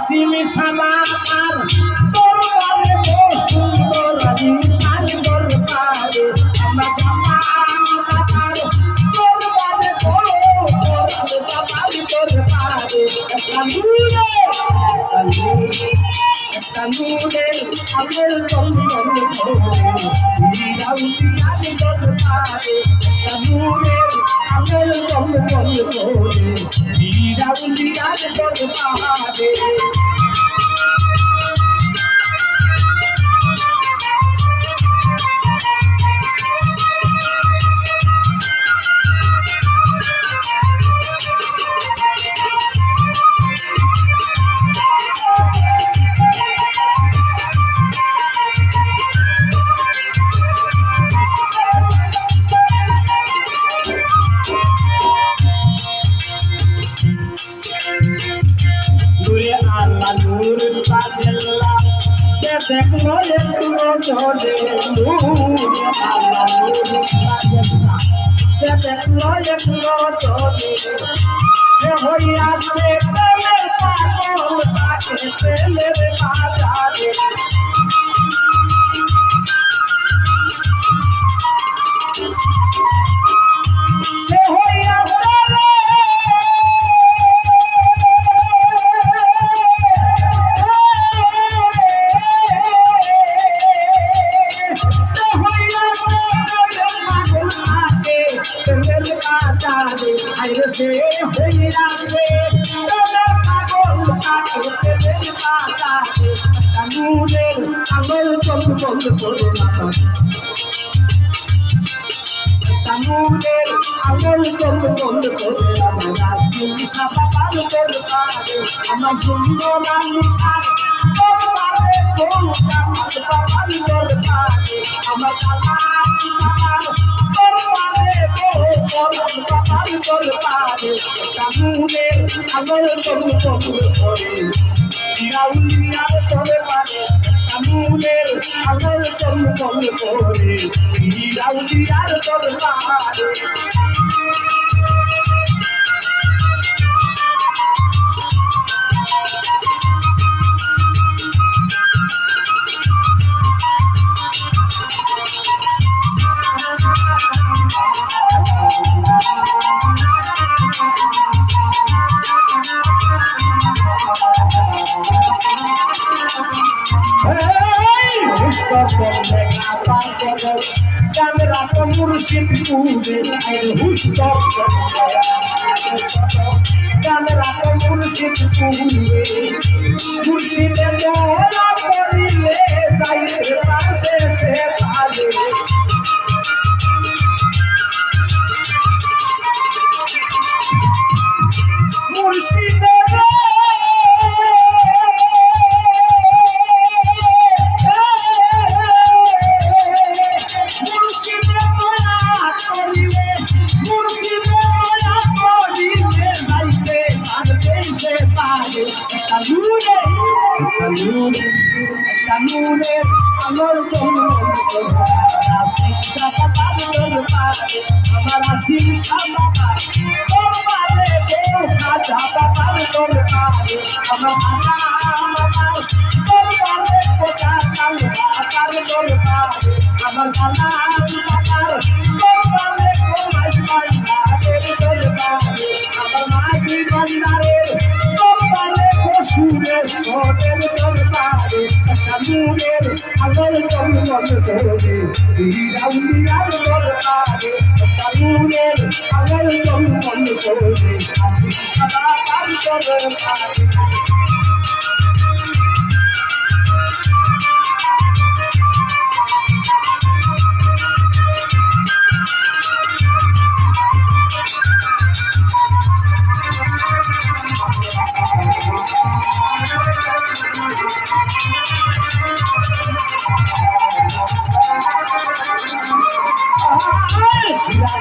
আমার আসিমি সামার তোর বারে তোর সুন্দর আমি সান্দর পারে আমার জামা আমার তোর বারে তোর তোর আমি জামাই তোর পারে একটা নূরে একটা নূরে আমের ধরে রাউতি আমি তোর পারে একটা নূরে আমের বন্ধন ধরে রাউতি সে দেখল একটু নজরে নূর আল্লাহ সে হইরা রে তোদের পাগল কাকে তোদের পাতাকে কানুনের আঙুল চল চল চল মাথা তামুদের আঙুল চল চল চল আমার রাসিল সাবা পার চল পারে, আমার সুন্দর নিশান। তোর পারে কোন কামাল পাপার চল পারে, আমার কামাল চল পারে আঙুল চল চল করে রাউলিয়ার চলে পারে তামুদের আঙুল চল চল করে রাউলিয়ার চল মুর্শিদে মোরা পড়িলে যাইতে পারবে নূরে আমার আমার পারে আমার আমার আমার মন ধরে রাউলিয়ার তোর পারে একটা তোর মন ধরে আসি সদা কাল তোর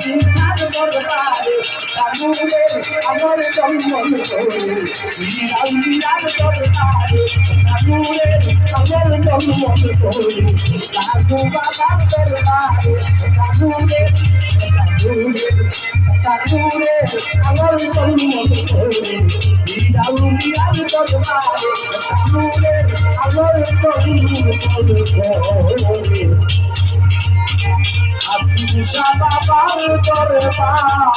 সুন্দর আমি সার দরবারে কানুরে আমার জন্মন করে রাউলিয়ার দরবারে কানুরে আমার জন্মন করে লাগু বাবার দরবারে কানুরে কানুরে আমার জন্মন করে রাউলিয়ার দরবারে কানুরে আমার জন্মন করে আপনি করে দরবারে